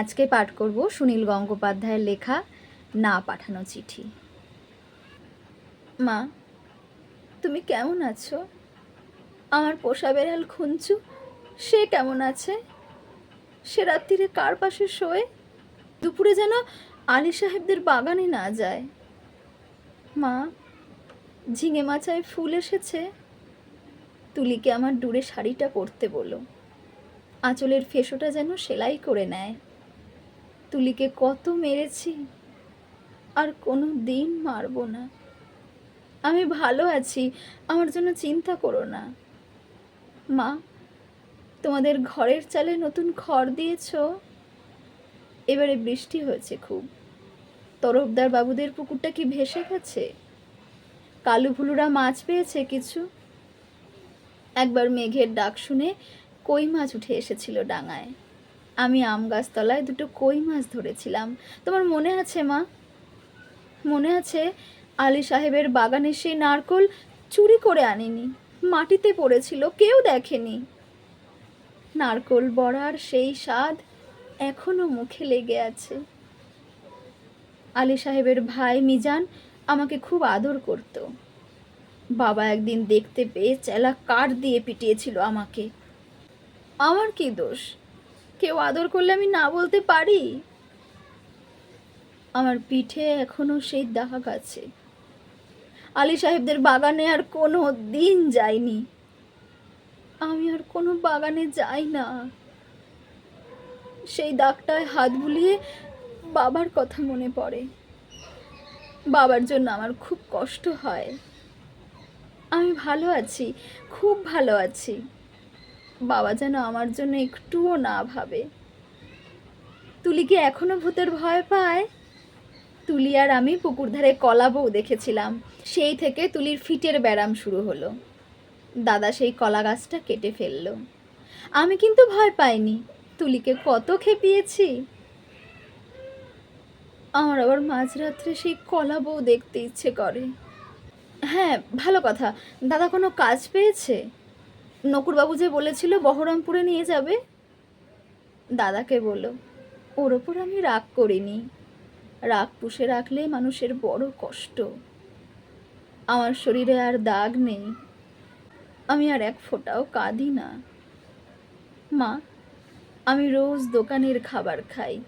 আজকে পাঠ করব সুনীল গঙ্গোপাধ্যায়ের লেখা না পাঠানো চিঠি। মা, তুমি কেমন আছো? আমার পোষা বেড়াল খুঞ্চু সে কেমন আছে? সে রাত্রিরে কার পাশে শোয়ে? দুপুরে যেন আলী সাহেবদের বাগানে না যায়। মা, ঝিঙে মাচায় ফুল এসেছে। তুলিকে আমার দূরে শাড়িটা পরতে বলো। আঁচলের ফেসোটা যেন সেলাই করে নেয়। তুলিকে কত মেরেছি? আর কোনো দিন মারবো না। আমি ভালো আছি, আমার জন্য চিন্তা করো না। মা, তোমাদের ঘরের চালে নতুন খড় দিয়েছ? এবারে বৃষ্টি হয়েছে খুব। তরফদার বাবুদের পুকুরটা কি ভেসে গেছে? কালু ভুলুরা মাছ পেয়েছে কিছু? একবার মেঘের ডাক শুনে কই মাছ উঠে এসেছিল ডাঙায়। আমি আম গাছতলায় দুটো কই মাছ ধরেছিলাম। তোমার মনে আছে, মা? মনে আছে, আলী সাহেবের বাগানে সেই নারকল চুরি করে আনিনি। মাটিতে পড়েছিল, কেউ দেখেনি। নারকল বড়ার সেই স্বাদ এখনও মুখে লেগে আছে। আলী সাহেবের ভাই মিজান আমাকে খুব আদর করত। বাবা একদিন দেখতে পেয়ে চেলা কাঠ দিয়ে পিটিয়েছিল আমাকে। আমার কি দোষ? কেউ আদর করলে আমি না বলতে পারি? আমার পিঠে এখনও সেই দাগ আছে। আলী সাহেবদের বাগানে আর কোনো দিন যাইনি। আমি আর কোনো বাগানে যাই না। সেই দাগটায় হাত বুলিয়ে বাবার কথা মনে পড়ে। বাবার জন্য আমার খুব কষ্ট হয়। আমি ভালো আছি, খুব ভালো আছি। বাবা যেন আমার জন্য একটুও না ভাবে। তুলি কি এখনও ভূতের ভয় পায়? তুলি আর আমি পুকুর ধারে কলা বউ দেখেছিলাম। সেই থেকে তুলির ফিটের ব্যারাম শুরু হলো। দাদা সেই কলা গাছটা কেটে ফেলল। আমি কিন্তু ভয় পাইনি। তুলিকে কত খেপিয়েছি। আমার আবার মাঝরাত্রে সেই কলা বউ দেখতে ইচ্ছে করে। হ্যাঁ ভালো কথা। দাদা কোনো কাজ পেয়েছে? নকুরবাবু যে বলেছিল বহরমপুরে নিয়ে যাবে, দাদাকে বলো, ওর ওপর আমি রাগ করিনি। রাগ পুষে রাখলে মানুষের বড় কষ্ট। আমার শরীরে আর দাগ নেই। আমি আর এক ফোঁটাও কাঁদি না। মা, আমি রোজ দোকানের খাবার খাই।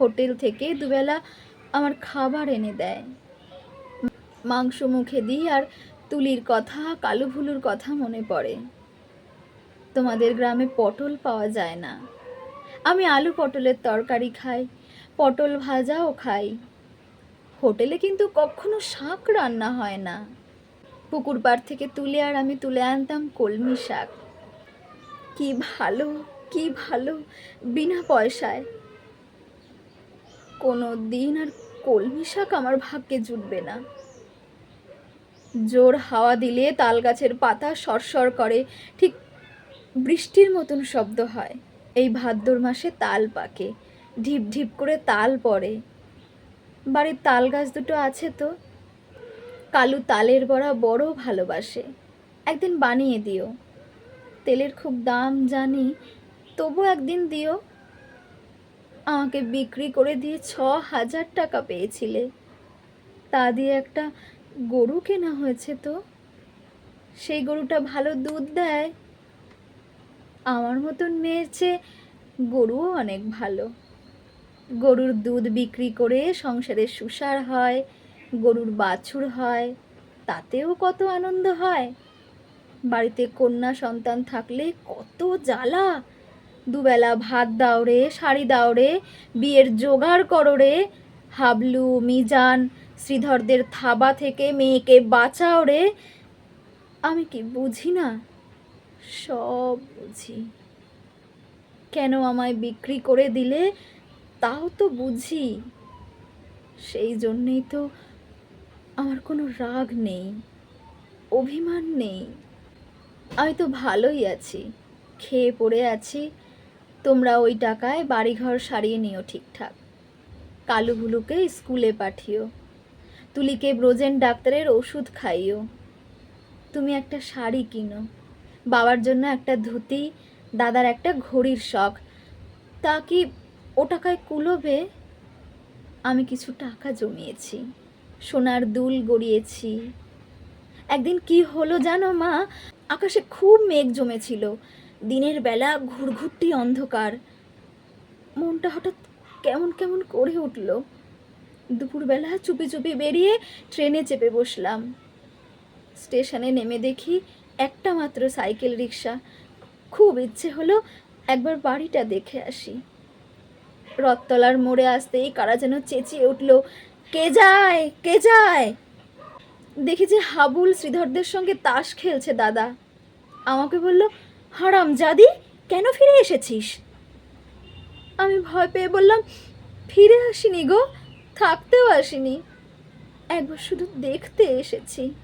হোটেল থেকে দুবেলা আমার খাবার এনে দেয়। মাংস মুখে দিই আর তুলির কথা, কালু ভুলুর কথা মনে পড়ে। তোমাদের গ্রামে পটল পাওয়া যায় না। আমি আলু পটলের তরকারি খাই, পটল ভাজাও খাই। হোটেলে কিন্তু কখনো শাক রান্না হয় না। পুকুর পাড় থেকে তুলে আর আমি তুলে আনতাম কলমি শাক। কি ভালো কি ভালো, বিনা পয়সায়। কোনো দিন আর কলমি শাক আমার ভাগ্যে জুটবে না। জোর হাওয়া দিলে তাল গাছের পাতা সরসর করে, ঠিক বৃষ্টির মতন শব্দ হয়। এই ভাদ্র মাসে তাল পাকে, ঢিপ ঢিপ করে তাল পড়ে। বাড়ির তাল গাছ দুটো আছে তো? কালু তালের বড়া বড় ভালোবাসে। একদিন বানিয়ে দিও। তেলের খুব দাম জানি, তবু একদিন দিও। আমাকে বিক্রি করে দিয়ে ছ হাজার টাকা পেয়েছিলে। তা দিয়ে একটা গরু কেনা হয়েছে তো? সেই গরুটা ভালো দুধ দেয়। আমার মতন মেয়ের চেয়ে গরুও অনেক ভালো। গরুর দুধ বিক্রি করে সংসারে সুসার হয়, গরুর বাছুর হয়, তাতেও কত আনন্দ হয়। বাড়িতে কন্যা সন্তান থাকলে কত জ্বালা। দুবেলা ভাত দাও রে, শাড়ি দাও রে, বিয়ের জোগাড় করো রে। হাবলু, মিজান, শ্রীধরদের থাবা থেকে মেয়েকে বাঁচাও রে। আমি কি বুঝি না? সব বুঝি। কেন আমায় বিক্রি করে দিলে? তাও তো বুঝি। সেই জন্যেই তো আমার কোনো রাগ নেই, অভিমান নেই। আমি তো ভালোই আছি, খেয়ে পড়ে আছি। তোমরা ওই টাকায় বাড়িঘর সারিয়ে নিও ঠিকঠাক। কালু ভুলুকে স্কুলে পাঠিও। তুলিকে ব্রোজেন ডাক্তারের ওষুধ খাইও। তুমি একটা শাড়ি কিনো। বাবার জন্য একটা ধুতি, দাদার একটা ঘড়ির শখ। তা কি ও টাকায় কুলোবে? আমি কিছু টাকা জমিয়েছি, সোনার দুল গড়িয়েছি। একদিন কি হলো জানো মা? আকাশে খুব মেঘ জমেছিল। দিনের বেলা ঘুরঘুরটি অন্ধকার। মনটা হঠাৎ কেমন কেমন করে উঠল। দুপুরবেলা চুপি চুপি বেরিয়ে ট্রেনে চেপে বসলাম। স্টেশনে নেমে দেখি একটা মাত্র সাইকেল রিক্সা খুব ইচ্ছে হলো একবার বাড়িটা দেখে আসি। রথতলার মোড়ে আসতেই কারা যেন চেঁচিয়ে উঠল, কে যায়? কে যায়? দেখি যে হাবুল শ্রীধরদের সঙ্গে তাস খেলছে দাদা। আমাকে বলল, হারাম জাদি, কেন ফিরে এসেছিস? আমি ভয় পেয়ে বললাম, ফিরে আসিনি গো, থাকতেও আসিনি। একবার শুধু দেখতে এসেছি।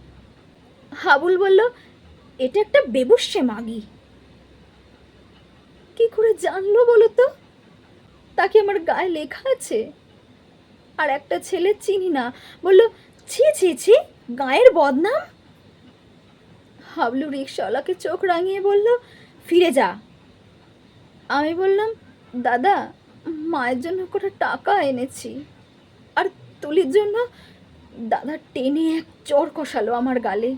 হাবুল বলল এটা একটা বেবুসে মাগি। কি করে জানলো বলো তো তাকে আমার গায়ে লেখা আছে। আর একটা ছেলে চিনি না। বলল, ছি ছি ছি, গায়ের বদনাম? হাবলু রিক্সাওয়ালাকে চোখ রাঙিয়ে বলল, ফিরে যা। আমি বললাম, দাদা, মায়ের জন্য কটা টাকা এনেছি। আর তুলির জন্য দাদা টেনে এক চর কষালো আমার গালে।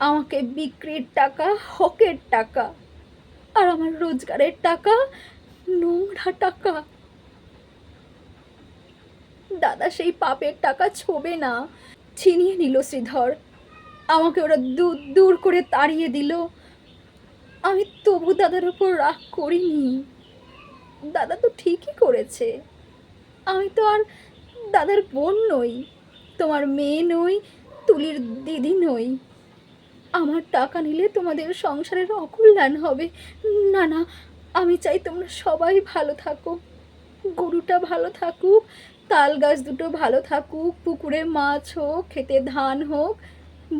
আমাকে বিক্রির টাকা, হকের টাকা আর আমার রোজগারের টাকা, নোংরা টাকা। দাদা সেই পাপের টাকা ছোবে না। ছিনিয়ে নিল শ্রীধর। আমাকে ওরা দূর দূর করে তাড়িয়ে দিল। আমি তবু দাদার ওপর রাগ করিনি। দাদা তো ঠিকই করেছে। আমি তো আর দাদার বোন নই, তোমার মেয়ে নই, তুলির দিদি নই। আমার টাকা নিলে তোমাদের সংসারের অকল্যাণ হবে। না না, আমি চাই তোমরা সবাই ভালো থাকো গরুটা ভালো থাকুক, তাল গাছ দুটো ভালো থাকুক, পুকুরে মাছ হোক খেতে ধান হোক,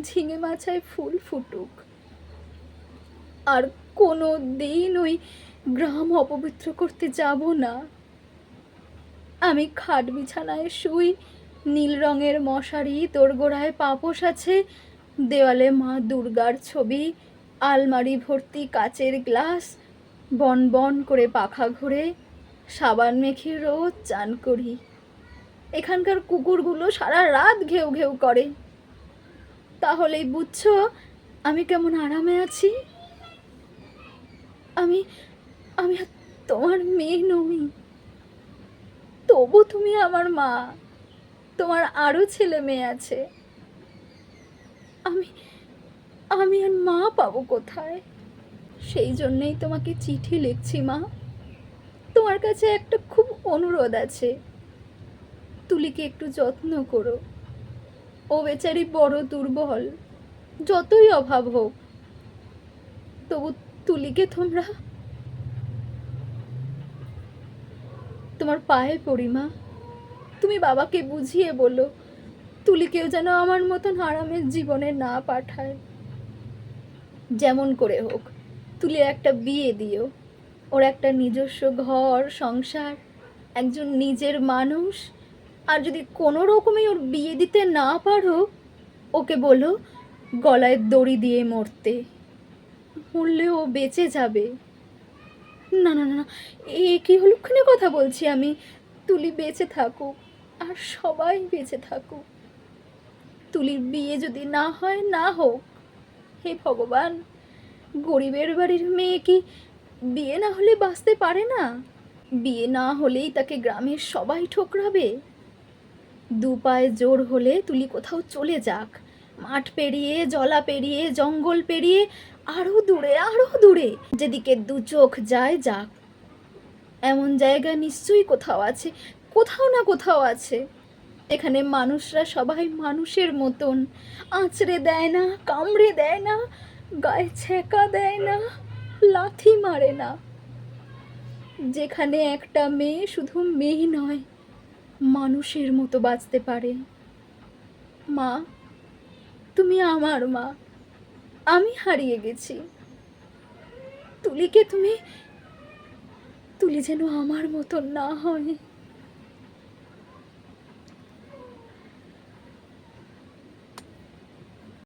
ঝিঙে মাছায় ফুল ফুটুক। আর কোনো দিন ওই গ্রাম অপবিত্র করতে যাব না। আমি খাট বিছানায় শুই, নীল রঙের মশারি তোর গোড়ায় পাপোশ আছে দেওয়ালে মা দুর্গার ছবি, আলমারি ভর্তি কাচের গ্লাস, বন বন করে পাখা ঘুরে, সাবান মেখে রোজ চান করি। এখানকার কুকুরগুলো সারা রাত ঘেউ ঘেউ করে। তাহলেই বুঝছ আমি কেমন আরামে আছি। আমি আমি তোমার মেয়ে নই। তবু তুমি আমার মা, তোমার আরও ছেলে মেয়ে আছে। আমি আমি আর মা পাবো কোথায়? সেই জন্যেই তোমাকে চিঠি লিখছি, মা। তোমার কাছে একটা খুব অনুরোধ আছে। তুলিকে একটু যত্ন করো। ও বেচারি বড় দুর্বল, যতই অভাব হোক। তবু তুলিকে তোমরা তোমার পায়ে পড়ি, মা। তুমি বাবাকে বুঝিয়ে বলো তুলিকেও যেন আমার মতন আরামের জীবনে না পাঠায়। যেমন করে হোক তুলি একটা বিয়ে দিও। ওর একটা নিজস্ব ঘর সংসার একজন নিজের মানুষ। আর যদি কোনো রকমে ওর বিয়ে দিতে না পারো ওকে বলো গলায় দড়ি দিয়ে মরতে। মরলে ও বেঁচে যাবে। না না না, এ কি হলুক্ষণে কথা বলছি আমি? তুলি বেঁচে থাকুক আর সবাই বেঁচে থাকুক। তুলির বিয়ে যদি না হয়, না হোক। হে ভগবান, গরিবের বাড়ির মেয়ে কি বিয়ে না হলে বাঁচতে পারে না? বিয়ে না হলেই তাকে গ্রামের সবাই ঠোকরাবে। দু পায়ে জোর হলে তুলি কোথাও চলে যাক। মাঠ পেরিয়ে, জলা পেরিয়ে, জঙ্গল পেরিয়ে আরও দূরে আরও দূরে, যেদিকে দু চোখ যায়, যাক। এমন জায়গা নিশ্চয়ই কোথাও আছে, কোথাও না কোথাও আছে। এখানে মানুষরা সবাই মানুষের মতন। আঁচড়ে দেয় না, কামড়ে দেয় না, গায়ে ছেঁকা দেয় না, লাথি মারে না। যেখানে একটা মেয়ে শুধু মেয়ে নয়, মানুষের মতো বাঁচতে পারে। মা, তুমি আমার মা। আমি হারিয়ে গেছি। তুলিকে তুমি, তুলি যেন আমার মতন না হয়।